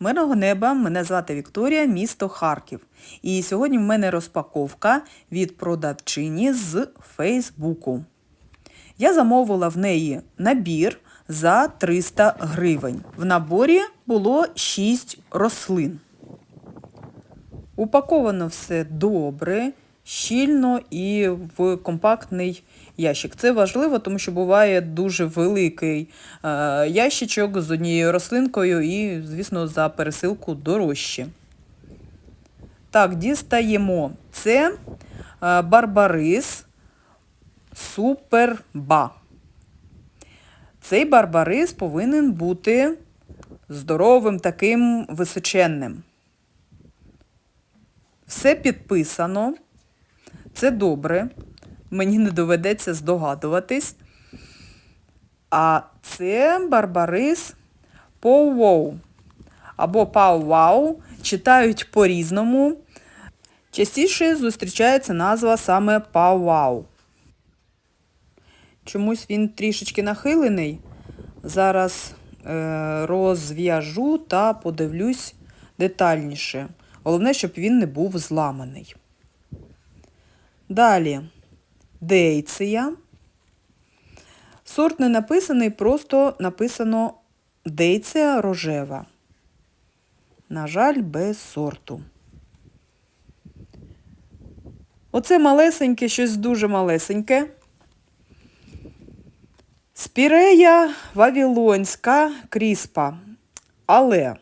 Мирного неба, мене звати Вікторія, місто Харків. І сьогодні в мене розпаковка від продавчині з Фейсбуку. Я замовила в неї набір за 300 гривень. В наборі було 6 рослин. Упаковано все добре, щільно і в компактний ящик. Це важливо, тому що буває дуже великий е, ящичок з однією рослинкою і, звісно, за пересилку дорожче. Так, дістаємо. Це е, барбарис суперба. Цей барбарис повинен бути здоровим, таким височенним. Все підписано. Це добре. Мені не доведеться здогадуватись. А це барбарис Поу-Воу або Пау-Вау. Читають по-різному. Частіше зустрічається назва саме Пау-Вау. Чомусь він трішечки нахилений. Зараз е, розв'яжу та подивлюсь детальніше. Головне, щоб він не був зламаний. Далі дейція. Сорт не написаний, просто написано дейція рожева. На жаль, без сорту. Оце малесеньке, щось дуже малесеньке. Спірея Вавілонська кріспа. Але,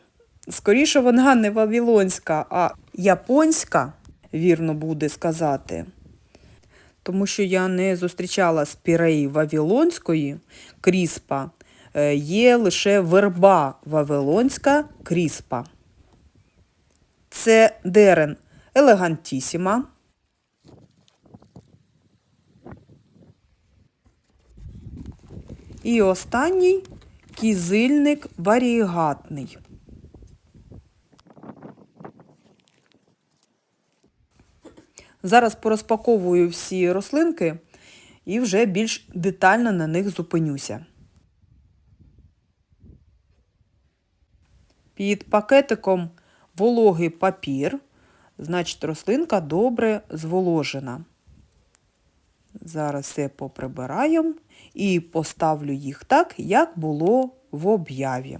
скоріше, вона не вавілонська, а японська, вірно буде сказати. Тому що я не зустрічала спіреї Вавілонської кріспа. Е, Є лише верба Вавилонська кріспа. Це дерен елегантісіма. І останній кізильник варігатний. Зараз порозпаковую всі рослинки і вже більш детально на них зупинюся. Під пакетиком вологий папір, значить рослинка добре зволожена. Зараз все поприбираємо і поставлю їх так, як було в об'яві.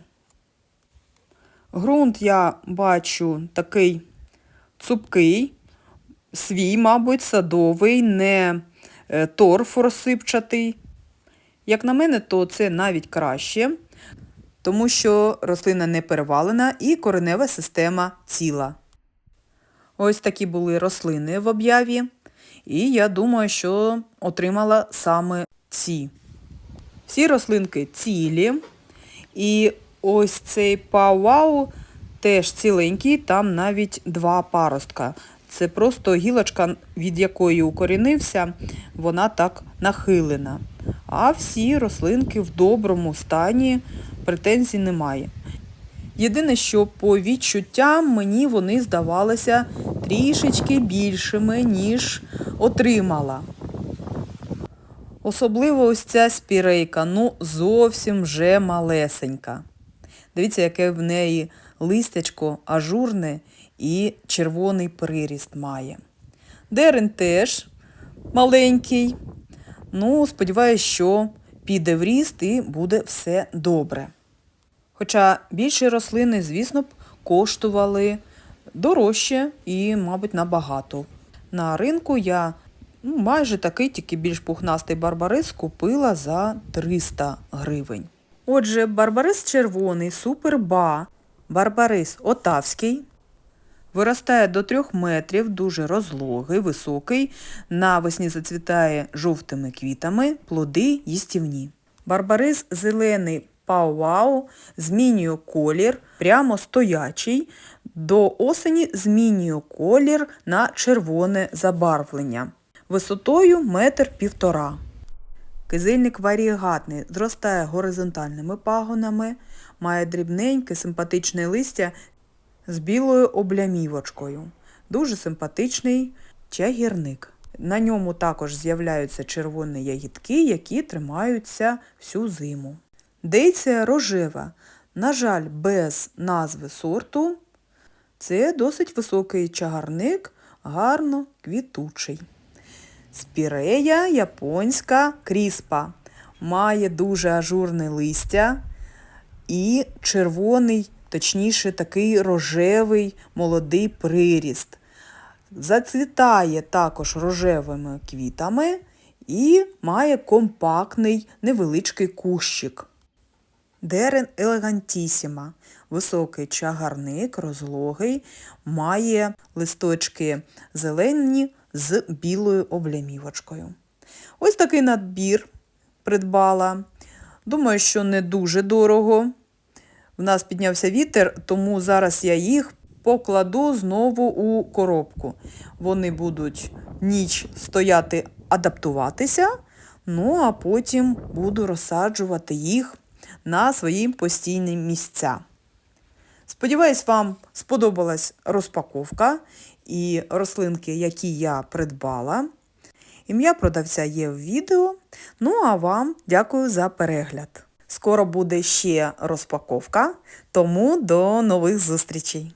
Грунт я бачу такий цупкий, свій, мабуть, садовий, не е, торф розсипчатий. Як на мене, то це навіть краще, тому що рослина не перевалена і коренева система ціла. Ось такі були рослини в об'яві. І я думаю, що отримала саме ці. Всі рослинки цілі. І ось цей пау-вау теж ціленький, там навіть два паростка. Це просто гілочка, від якої укорінився, вона так нахилена. А всі рослинки в доброму стані, претензій немає. Єдине, що по відчуттям мені вони здавалися трішечки більшими, ніж отримала. Особливо ось ця спірейка, ну зовсім вже малесенька. Дивіться, яке в неї листячко ажурне і червоний приріст має. Дерен теж маленький. Ну, сподіваюся, що піде в ріст і буде все добре. Хоча більші рослини, звісно б, коштували дорожче і, мабуть, набагато. На ринку я ну, майже такий, тільки більш пухнастий барбарис купила за 300 гривень. Отже, барбарис червоний, суперба, барбарис отавський. Виростає до 3 метрів, дуже розлогий, високий, навесні зацвітає жовтими квітами, плоди їстівні. Барбарис зелений пау-вау змінює колір, прямо стоячий, до осені змінює колір на червоне забарвлення. Висотою метр півтора. Кизильник варієгатний, зростає горизонтальними пагонами, має дрібненьке симпатичне листя з білою облямівочкою. Дуже симпатичний чагірник. На ньому також з'являються червоні ягідки, які тримаються всю зиму. Дейція рожева. На жаль, без назви сорту. Це досить високий чагарник, гарно квітучий. Спірея японська кріспа. Має дуже ажурне листя і червоний, точніше, такий рожевий молодий приріст. Зацвітає також рожевими квітами і має компактний невеличкий кущик. Дерен елегантісіма. Високий чагарник, розлогий, має листочки зелені з білою облямівочкою. Ось такий надбір придбала. Думаю, що не дуже дорого. В нас піднявся вітер, тому зараз я їх покладу знову у коробку. Вони будуть ніч стояти, адаптуватися, ну а потім буду розсаджувати їх на свої постійні місця. Сподіваюсь, вам сподобалась розпаковка і рослинки, які я придбала. Ім'я продавця є в відео. Ну а вам дякую за перегляд. Скоро буде ще розпаковка, тому до нових зустрічей!